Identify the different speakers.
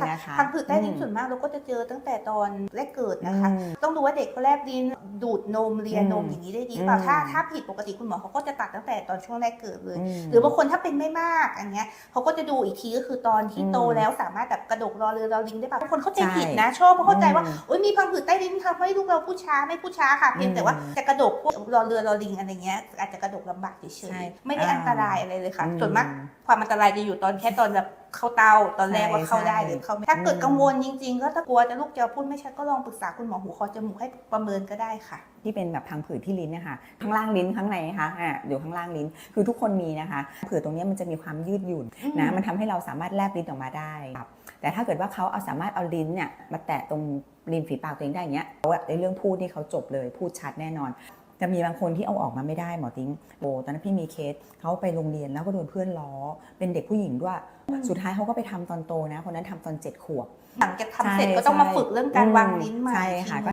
Speaker 1: ค่ะ
Speaker 2: นะคะ
Speaker 1: พังผืดใต้ลิ้น
Speaker 2: อืม
Speaker 1: ส่วนมากเราก็จะเจอตั้งแต่ตอนแรกเกิดนะคะ
Speaker 2: อืม
Speaker 1: ต้องดูว่าเด็กเขาแลบลิ้นดูดนมเลียนม
Speaker 2: อืม
Speaker 1: อย่างนี้ได้ดีเปล่า
Speaker 2: อืม
Speaker 1: ถ้าถ้าผิดปกติคุณหมอเขาก็จะตัดตั้งแต่ตอนช่วงแรกเกิดเลย
Speaker 2: ม
Speaker 1: หรือบางคนถ้าเป็นไม่มากอย่างเงี้ยเขาก็จะดูอีกทีก็คือตอนที่
Speaker 2: อืม
Speaker 1: โตแล้วสามารถแบบกระดกรอเรือรอลิงได้ป่ะบางคนเข้าใจ
Speaker 2: ใช่
Speaker 1: ผิดนะชอบเพราะเข้าใจว่า
Speaker 2: อืม
Speaker 1: โอ๊ยมีพังผืดใต้ลิ้นทำให้ลูกเราพูดช้าไม่พูดช้าค่ะเพียงแต่ว่า
Speaker 2: อืม
Speaker 1: จะกระดกพวกรอเรือรอลิงอะไรเงี้ยอาจจะกระดกลำบากเฉ
Speaker 2: ใช่
Speaker 1: ยๆไม่ได้อันตรายอะไรเลยค่ะ
Speaker 2: อืม
Speaker 1: ส่วนมากความอันตรายจะอยู่ตอนแค่ตอนแบบ เข้าเตาตอนแรกว่าเข้าได้
Speaker 2: ใช่
Speaker 1: หรือเข้าไม่ถ้าเกิด
Speaker 2: อืม
Speaker 1: กังวลจริง ๆ ก็ถ้ากลัวจะลูกจะพูดไม่ชัดก็ลองปรึกษาคุณหมอหูคอจมูกให้ประเมินก็ได้ค่ะ
Speaker 2: ที่เป็นแบบพังผืดที่ลิ้นเนี่ยค่ะข้างล่างลิ้นข้างในนะคะอ่าอยู่ข้างล่างลิ้นคือทุกคนมีนะคะผืดตรงเนี้ยมันจะมีความยืดหยุ่นนะ
Speaker 1: อืม
Speaker 2: มันทำให้เราสามารถแลบลิ้นออกมาได้ครับแต่ถ้าเกิดว่าเขาเอาสามารถเอาลิ้นเนี่ยมาแตะตรงริมฝีปากตัวเองได้อย่างเงี้ยเขาอะในเรื่องพูดนี่เขาจบเลยพูดชัดแน่นอน จะมีบางคนที่เอาออกมาไม่ได้หมอติ้งโบตอนนั้นพี่มีเคสเขาไปโรงเรียนแล้วก็โดนเพื่อนล้อ เป็นเด็กผู้หญิงด้วย สุดท้ายเขาก็ไปทำตอนโตนะคนนั้นทำตอนเจ็ดขวบ
Speaker 1: หลังจากทำเสร็จ
Speaker 2: ใช่
Speaker 1: ก็ต้องมา
Speaker 2: ใช่
Speaker 1: ฝึกเรื่องการวางลิ้นใหม่
Speaker 2: ใช่
Speaker 1: อีกที
Speaker 2: ค่ะ
Speaker 1: นึง